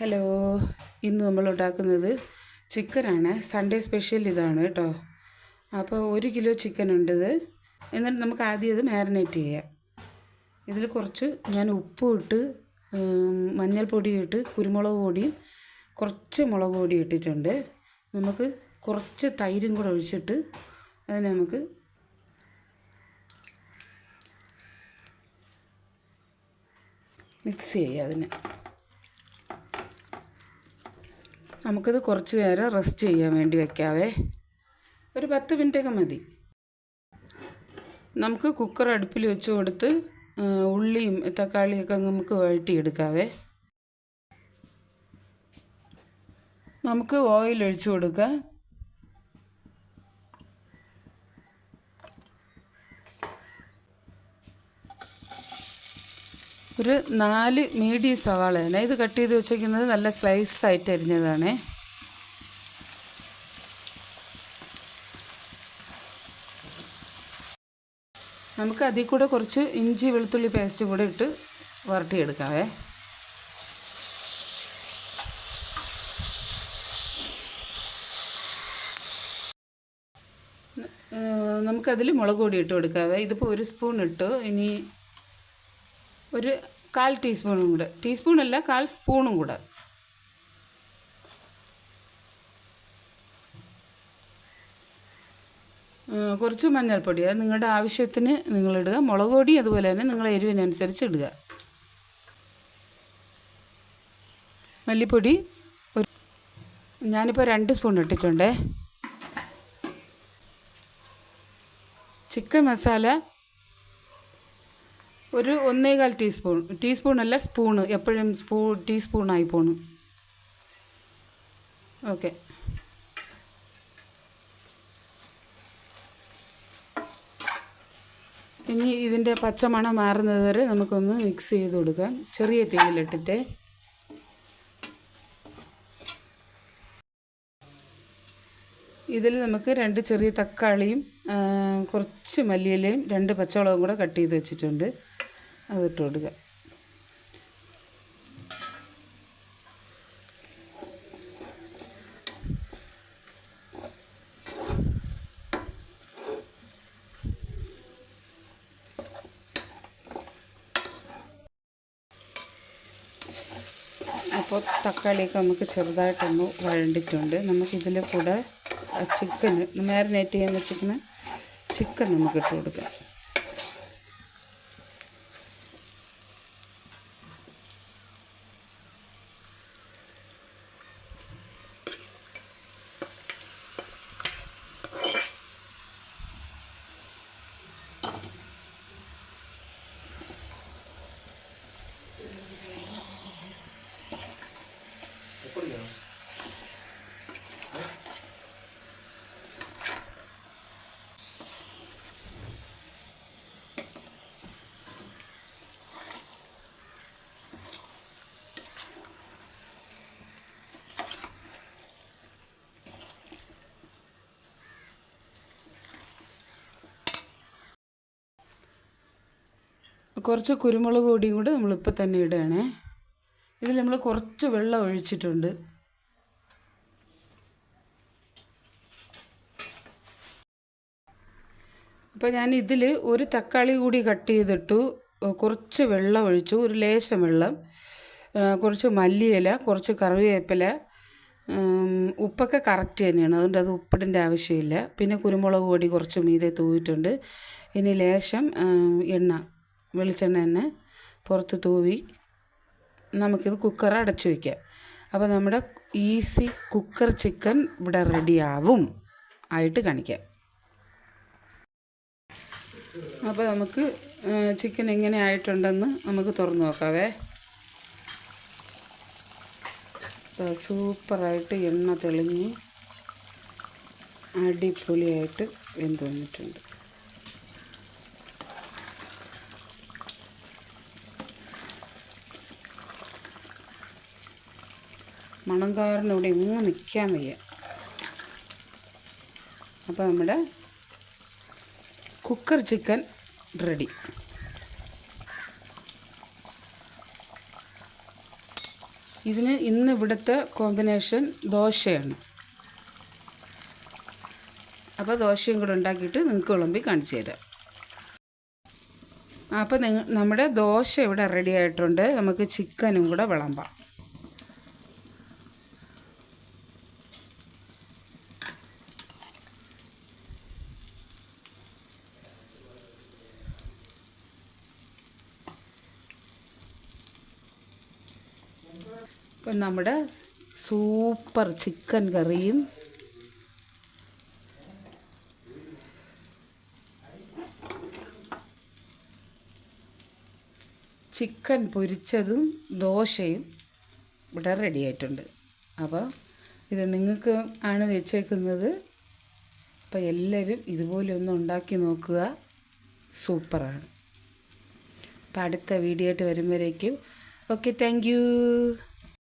Hello ഇന്ന് നമ്മൾ ഉണ്ടാക്കുന്നത് ചിക്കനാണ്. സൺഡേ സ്പെഷ്യൽ ഇതാണ് കേട്ടോ. അപ്പോൾ ഒരു കിലോ ചിക്കൻ ഉണ്ടത് എന്നിട്ട് നമുക്ക് ആദ്യം ഇത് മാരിനേറ്റ് ചെയ്യാം. ഇതിൽ കുറച്ച് ഞാൻ ഉപ്പും ഇട്ട് മഞ്ഞൾപ്പൊടി മഞ്ഞൾപ്പൊടിയും ഇട്ട് കുരുമുളക് പൊടിയും കുറച്ച് മുളക് പൊടി ഇട്ടിട്ടുണ്ട്. നമുക്ക് കുറച്ച് തൈരും കൂടെ ഒഴിച്ചിട്ട് അതിനെ നമുക്ക് മിക്സ് ചെയ്യാം അതിനെ. നമുക്കിത് കുറച്ച് നേരം റെസ്റ്റ് ചെയ്യാൻ വേണ്ടി വെക്കാവേ. ഒരു പത്ത് മിനിറ്റൊക്കെ മതി. നമുക്ക് കുക്കർ അടുപ്പിൽ വെച്ച് കൊടുത്ത് ഉള്ളിയും തക്കാളിയൊക്കെ നമുക്ക് വഴറ്റിയെടുക്കാവേ. നമുക്ക് ഓയിൽ ഒഴിച്ചു കൊടുക്കാം ഒരു നാല് മീഡിയം സവാള തന്നെ. ഇത് കട്ട് ചെയ്ത് വെച്ചേക്കുന്നത് നല്ല സ്ലൈസ് ആയിട്ട് അരിഞ്ഞതാണേ. നമുക്ക് അതിൽ കൂടെ കുറച്ച് ഇഞ്ചി വെളുത്തുള്ളി പേസ്റ്റ് കൂടെ ഇട്ട് വരട്ടിയെടുക്കാവേ. നമുക്കതിൽ മുളക് പൊടി ഇട്ട് കൊടുക്കാവേ. ഇതിപ്പോൾ ഒരു സ്പൂൺ ഇട്ടു ഇനി ഒരു കാൽ ടീസ്പൂണും കൂടെ. ടീസ്പൂണല്ല കാൽ സ്പൂണും കൂടെ. കുറച്ച് മഞ്ഞൾപ്പൊടി. അത് നിങ്ങളുടെ ആവശ്യത്തിന് നിങ്ങളിടുക മുളക് പൊടി അതുപോലെ തന്നെ നിങ്ങളുടെ എരിവിനനുസരിച്ച് ഇടുക. മല്ലിപ്പൊടി ഒരു ഞാനിപ്പോൾ രണ്ട് സ്പൂൺ ഇട്ടിട്ടുണ്ടേ. ചിക്കൻ മസാല ഒരു ഒന്നേകാൽ ടീസ്പൂൺ അല്ല സ്പൂണ് എപ്പോഴും സ്പൂ ടീസ്പൂണായി പോണു. ഓക്കെ. ഇനി ഇതിന്റെ പച്ചമണം മാറുന്നത് വരെ നമുക്കൊന്ന് മിക്സ് ചെയ്ത് കൊടുക്കാം. ചെറിയ തീയിലിട്ടിട്ട്. ഇതിൽ നമുക്ക് രണ്ട് ചെറിയ തക്കാളിയും കുറച്ച് മല്ലിയിലയും രണ്ട് പച്ചമുളകും കൂടെ കട്ട് ചെയ്ത് വെച്ചിട്ടുണ്ട്. അതിട്ട് കൊടുക്കുക. അപ്പോൾ തക്കാളിയൊക്കെ നമുക്ക് ചെറുതായിട്ടൊന്ന് വഴണ്ടിട്ടുണ്ട് നമുക്കിതിൽ കൂടെ ചിക്കൻ മാരിനേറ്റ് ചെയ്യാൻ വെച്ചിരിക്കുന്ന ചിക്കൻ നമുക്ക് ഇട്ട് കൊടുക്കാം. കുറച്ച് കുരുമുളക് പൊടിയും കൂടെ നമ്മളിപ്പോൾ തന്നെ ഇടുകയാണേ ഇതിൽ നമ്മൾ കുറച്ച് വെള്ളം ഒഴിച്ചിട്ടുണ്ട്. അപ്പോൾ ഞാൻ ഇതിൽ ഒരു തക്കാളി കൂടി കട്ട് ചെയ്തിട്ടു കുറച്ച് വെള്ളം ഒഴിച്ചു ഒരു ലേശം വെള്ളം കുറച്ച് മല്ലിയില കുറച്ച് കറിവേപ്പില ഉപ്പൊക്കെ കറക്റ്റ് തന്നെയാണ്. അതുകൊണ്ട് അത് ഉപ്പിടേണ്ട ആവശ്യമില്ല. പിന്നെ കുരുമുളക് പൊടി കുറച്ച് മീതെ തൂവിയിട്ടുണ്ട്. ഇനി ലേശം എണ്ണ. വെളിച്ചെണ്ണ തന്നെ പുറത്ത് തൂവി നമുക്കിത് കുക്കർ അടച്ചു വയ്ക്കാം അപ്പോൾ നമ്മുടെ ഈസി കുക്കർ ചിക്കൻ ഇവിടെ റെഡിയാവും ആയിട്ട് കാണിക്കാം. അപ്പോൾ നമുക്ക് ചിക്കൻ എങ്ങനെ ആയിട്ടുണ്ടെന്ന് നമുക്ക് തുറന്നു നോക്കാവേ. സൂപ്പറായിട്ട് എണ്ണ തെളിഞ്ഞ് അടിപൊളിയായിട്ട് വെന്ത് വന്നിട്ടുണ്ട്. മണം കാരണം ഇവിടെ എങ്ങും നിൽക്കാൻ വയ്യ. അപ്പോൾ നമ്മുടെ കുക്കർ ചിക്കൻ റെഡി. ഇതിന് ഇന്ന് ഇവിടുത്തെ കോമ്പിനേഷൻ ദോശയാണ്. അപ്പോൾ ദോശയും കൂടെ ഉണ്ടാക്കിയിട്ട് നിങ്ങൾക്ക് വിളമ്പി കാണിച്ചു തരാം. അപ്പോൾ നിങ്ങൾ നമ്മുടെ ദോശ ഇവിടെ റെഡി ആയിട്ടുണ്ട്. നമുക്ക് ചിക്കനും കൂടെ വിളമ്പാം. ഇപ്പം നമ്മുടെ സൂപ്പർ ചിക്കൻ കറിയും. ചിക്കൻ പൊരിച്ചതും ദോശയും ഇവിടെ റെഡി ആയിട്ടുണ്ട്. അപ്പോൾ ഇത് നിങ്ങൾക്ക് ആണ് വെച്ചേക്കുന്നത്. അപ്പോൾ എല്ലാവരും ഇതുപോലെ ഒന്ന് ഉണ്ടാക്കി നോക്കുക. സൂപ്പറാണ്. അപ്പോൾ അടുത്ത വീഡിയോ ആയിട്ട് വരുമ്പോഴേക്കും Ok, thank you.